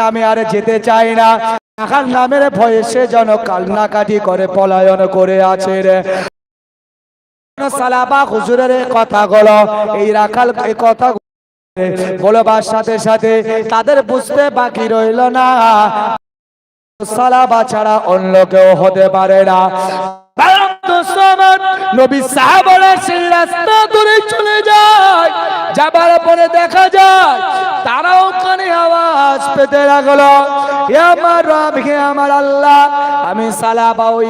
নামে আর যেতে চায় না। জাহান নামের ভয়ে সে যেন কান্নাকাটি করে, পলায়ন করে আছে রে। সালাবা হুজুরের কথাগুলো, এই রাখাল এই কথা বলবার সাথে সাথে তাদের বুঝতে বাকি রইল না। সালাবা ছাড়া অন্য কেউ হতে পারে না। তারাও কানে আওয়াজ আমি সালাবা ওই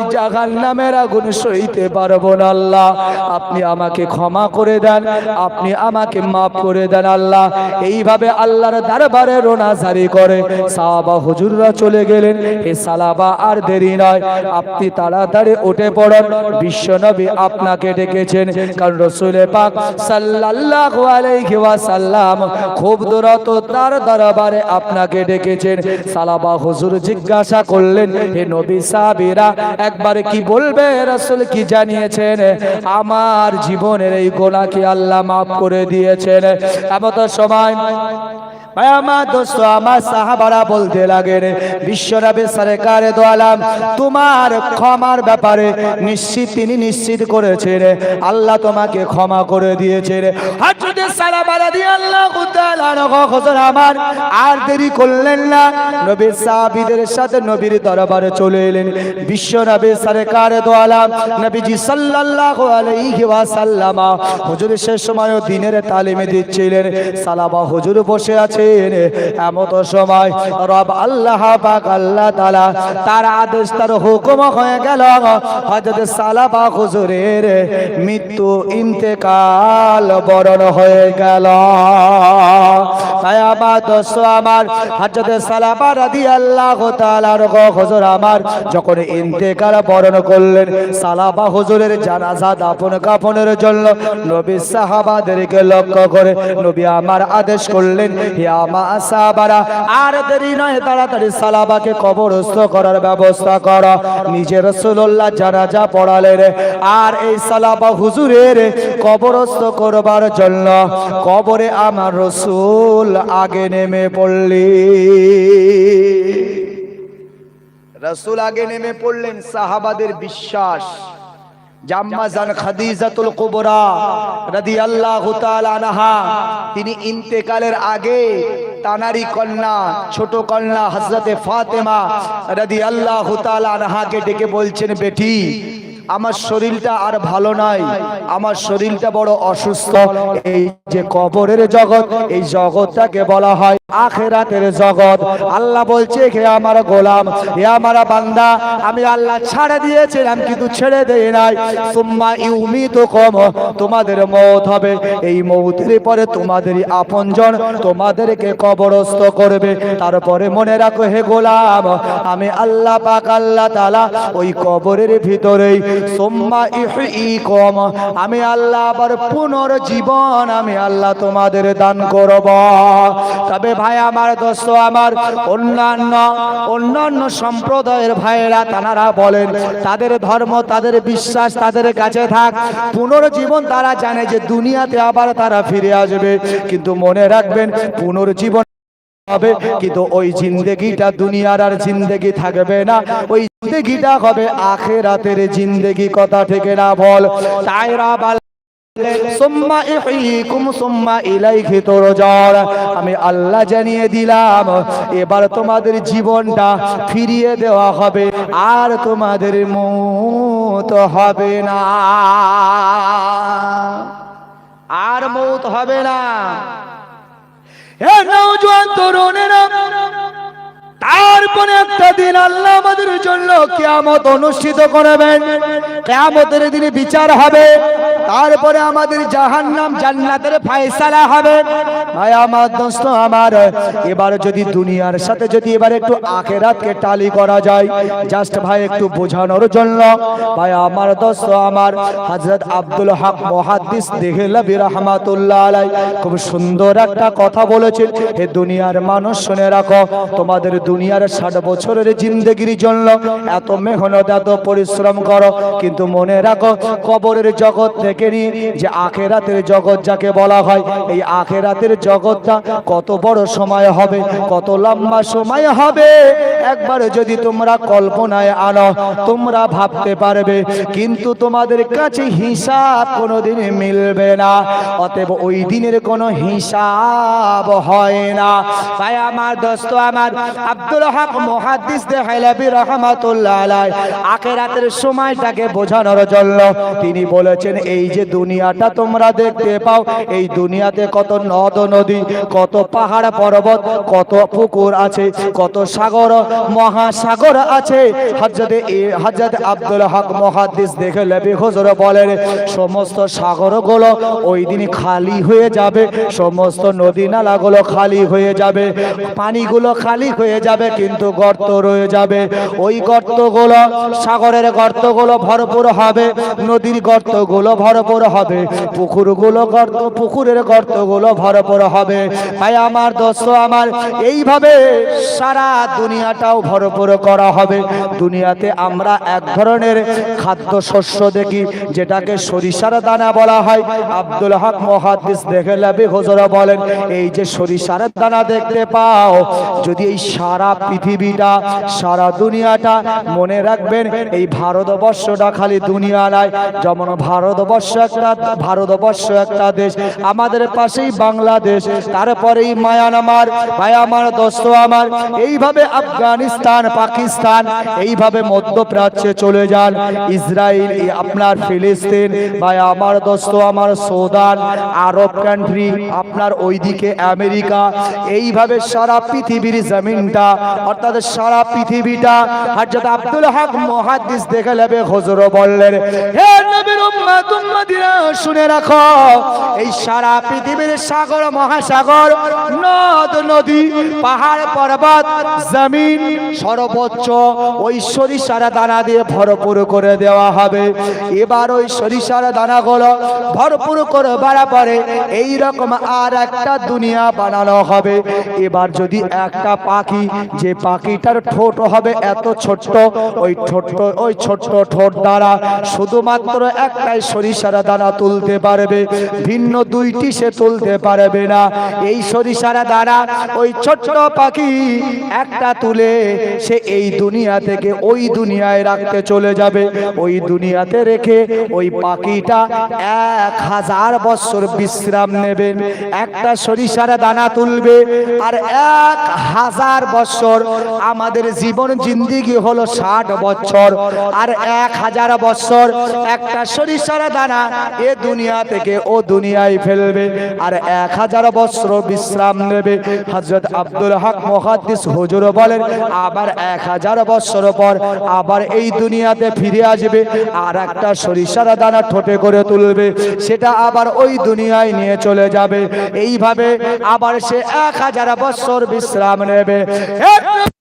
নামের আগুন সইতে পারব না, আল্লাহ। আপনি আমাকে ক্ষমা করে দেন, আপনি আমাকে মাফ করে দেন, আল্লাহ। এইভাবে আল্লাহর দরবারে রোনাজারি করে সাহাবা হুজুররা চলে গেলেন। হে সালাবা, আর দেরি নয়, আপনি তাড়াতাড়ি উঠে পড়ুন। বিশ্বনবী আপনাকে ডেকেছেন। কারণ রসুলে পাক সাল্লাল্লাহু আলাইহি ওয়াসাল্লাম খুব দূরত তার দরবারে আপনাকে ডেকেছেন। সালাবা হুজুর জিজ্ঞাসা করলেন, হে নবী সাহাবীরা, একবার কি বলবে রাসূল কি জানিয়েছেন? আমার জীবনের এই গোনা কি আল্লাহ মাফ করে দিয়েছেন। এমত সময় ভাই, আমার দোস্ত, আমার সাহাবারা বলতে লাগে রে বিশ্বনবী সরকারে দোয়ালাম, তোমার ক্ষমার ব্যাপারে নিশ্চিত তিনি নিশ্চিত করেছে রে আল্লাহ তোমাকে ক্ষমা করে দিয়েছে রে হযরত সালামা রাদিয়াল্লাহু তাআলা হুজুর আমার আর দেরি করলেন না। নবী সাহাবীদের সাথে নবীর দরবারে চলে এলেন। বিশ্ব বিশ্বনবী সরকারে দোয়ালাম নবীজি সাল্লাল্লাহু আলাইহি ওয়াসাল্লাম হুজুর সে সময় দিনের তালিমে দিচ্ছিলেন। সালাবা হুজুর বসে আছেন। এমত সময় রব আল্লাহ পাক আল্লাহ তাআলা তার আদেশ, তার হুকুম হয়ে গেল। হযরত সালাবা হুজুরের মৃত্যু ইন্তেকাল বরণ হয়ে গেল। তাই আমার আমার রাদিয়াল্লাহু তাআলার হুজুর আমার যখন ইন্তেকাল বরণ করলেন হুজুরের জানাজা জন্য নবী সাহাবাদেরকে লক্ষ্য করে নবী আমার আদেশ করলেন, হে আমা সাহাবারা, আর দেরি নয়, তাড়াতাড়ি সালাবাকে কবরস্থ করার ব্যবস্থা করা। নিজের রাসূলুল্লাহ জানাজা পড়ালেন আর এই সালাবা হুজুরের কবরস্থ করবার জন্য কবরে আমার রসুল আগে নেমে পড়লি। রসুল আগে নেমে পড়লেন সাহাবাদের বিশ্বাস। তিনি ইন্তেকালের আগে তানারি কন্যা, ছোট কন্যা হযরতে ফাতেমা রাদিয়াল্লাহু তাআলা আনহাকে ডেকে বলছেন, বেটি আমার শরীরটা আর ভালো নাই। আমার শরীরটা বড় অসুস্থ। এই যে কবরের জগৎ, এই জগৎটাকে বলা হয় আখেরাতের জগৎ। আল্লাহ বলছে, হে আমার গোলাম, হে আমার বান্দা, আমি আল্লাহ ছাড়ে দিয়েছিলাম, কিন্তু ছেড়ে দেই নাই। সুম্মা ইউমিত কম তোমাদের মৌত হবে। এই মৌতের পরে তোমাদেরই আপনজন তোমাদেরকে কবরস্থ করবে। তারপরে মনে রাখো, হে গোলাম, আমি আল্লাহ পাক, আল্লাহ তাআলা ওই কবরের ভিতরেই। সোম্মা ই কম আমি আল্লাহ আবার পুনর্জীবন, আমি আল্লাহ তোমাদের দান করব। তবে ভাই, আমার দোস্ত, আমার অন্যান্য অন্যান্য সম্প্রদায়ের ভাইয়েরা তারা বলেন, তাদের ধর্ম, তাদের বিশ্বাস, তাদের কাছে থাক, পুনর্জীবন তারা জানে যে দুনিয়াতে আবার তারা ফিরে আসবে। কিন্তু মনে রাখবেন, পুনর্জীবন হবে, কিন্তু ওই জিন্দেগিটা দুনিয়ার আর জিন্দেগি থাকবে না। ওই জিন্দেগিটা হবে আখেরাতের জিন্দেগি, কথা থেকে না বল। তাইরা আমি আল্লাহ জানিয়ে দিলাম, এবার তোমাদের জীবনটা ফিরিয়ে দেওয়া হবে, আর তোমাদের মৌত হবে না। আর মৌত হবে না। হে নওজোয়ান তরুণেরা তারপরে একটা দিন আল্লাহ আমাদের জন্য কিয়ামত অনুষ্ঠিত করবেন। কিয়ামতের দিনে বিচার হবে, তারপরে আমাদের জাহান্নাম জান্নাতের ফয়সালা হবে। ভাই, আমার দোস্ত, আমার, এবার যদি দুনিয়ার সাথে যদি এবার একটু আখেরাতকে টালি করা যায় জাস্ট ভাই, একটু বোঝানোর জন্য। ভাই, আমার দোস্ত, আমার হযরত আব্দুল হক মুহাদ্দিস দেহলবি রাহমাতুল্লাহ আলাই খুব সুন্দর একটা কথা বলেছেন। হে দুনিয়ার মানুষ, শুনে রাখো, তোমাদের দুনিয়ার ষাট বছরের জিন্দগির জন্য এত মেহনত, এত পরিশ্রম করো। কিন্তু মনে রাখো, কবরের জগৎ থেকে নিয়ে যে আখেরাতের জগৎ যাকে বলা হয়, এই আখেরাতের জগৎটা কত বড় সময় হবে, কত লম্বা সময় হবে। একবার যদি তোমরা কল্পনায় আনো, তোমরা ভাবতে পারবে, কিন্তু তোমাদের কাছে হিসাব কোনোদিন মিলবে না। অতএব ওই দিনের কোনো হিসাব হয় না। তাই আমার দোস্ত, আমার আব্দুল হক মুহাদ্দিস দেখাইলাবি রহমাতুল্লাহ আলাই আখেরাতের সময়টাকে বোঝানোর জন্য তিনি বলেছেন, এই যে দুনিয়াটা তোমরা দেখতে পাও, এই দুনিয়াতে কত নদ নদী, কত পাহাড় পর্বত, কত পুকুর আছে, কত সাগর, মহাসাগর আছে। হজরতে হজরত আব্দুল হক মুহাদ্দিস দেখে লেবি হুজুর বলেন, সমস্ত সাগরগুলো ওই দিন খালি হয়ে যাবে, সমস্ত নদী নালাগুলো খালি হয়ে যাবে, পানিগুলো খালি হয়ে যাবে। কিন্তু গর্ত রয়ে যাবে। ওই গর্তগুলো সাগরের গর্তগুলো ভরপুর হবে, নদীর গর্তগুলো ভরপুর হবে, পুকুরগুলো গর্ত, পুকুরের গর্তগুলো ভরপুর হবে। ভাই, আমার দোস্ত, আমার, এইভাবে সারা দুনিয়াটাও ভরপুর করা হবে। দুনিয়াতে আমরা এক ধরনের খাদ্য শস্য দেখি, যেটাকে সরিষার দানা বলা হয়। আব্দুল হক মহাদিস দেখে লাবি, হুজুরা বলেন, এই যে সরিষার দানা দেখতে পাও, যদি এই সারা পৃথিবীটা, সারা দুনিয়াটা মনে রাখবেন, এই ভারতবর্ষটা খালি দুনিয়া নয়, যেমন ভারতবর্ষ একটা ভারতবর্ষ একটা দেশ, আমাদের পাশেই বাংলাদেশ, তারপরেই মায়ানমার আমার দোস্ত আমার, এইভাবে আফগানিস্তান, পাকিস্তান, এইভাবে মধ্যপ্রাচ্যে চলে যান ইসরায়েল আপনার ফিলিস্তিন, ভাই আমার দোস্ত আমার সৌদান, আরব কান্ট্রি আপনার ওইদিকে আমেরিকা, এইভাবে সারা পৃথিবীর জমিনটা অর্থাৎ সারা পৃথিবীটা। হযরত আব্দুল হক মুহাদ্দিস দেখে নেবে হুজুর বললেন, হে নবীর উম্মত, উম্মতিরা, শুনে রাখো, এই সারা পৃথিবীর সাগর, মহাসাগর, নদ, নদী, পাহাড়, পর্বত, জমিন, সর্বোচ্চ ওই সরিষার দানা দিয়ে ভরপুর করে দেওয়া হবে। এবার ওই সরিষার দানাগুলো ভরপুর করে বাড়া পরে এই রকম আর একটা দুনিয়া বানানো হবে। এবার যদি একটা পাখি যে পাখিটার ঠোঁট হবে এত ছোট্ট, ওই ছোট্ট ওই ছোট্ট ঠোঁট দ্বারা শুধুমাত্র একটাই সরিষার দানা তুলতে পারবে, ভিন্ন দুইটি সে তুলতে পারবে না। এই সরিষার দানা ওই ছোট্ট পাখি একটা তুলে সে এই দুনিয়া থেকে ওই দুনিয়ায় রাখতে চলে যাবে। ওই দুনিয়াতে রেখে ওই পাখিটা এক হাজার বছর বিশ্রাম নেবেন একটা সরিষার দানা তুলবে আর এক হাজার বছর। আমাদের জীবন জিন্দিগি হলো ষাট বছর। আর এক হাজার বছর একটা সরিষার দানা এ দুনিয়া থেকে ও দুনিয়ায় ফেলবে। আর এক হাজার বছর বিশ্রাম নেবে। হজরত আব্দুল হক মহাদ্দিস হুজুর বলেন, আবার এক হাজার বছর পর আবার এই দুনিয়াতে ফিরে আসবে। আর একটা সরিষার দানা ঠোঁটে করে তুলবে। সেটা আবার ওই দুনিয়ায় নিয়ে চলে যাবে। এইভাবে আবার সে এক হাজার বছর বিশ্রাম নেবে। Happy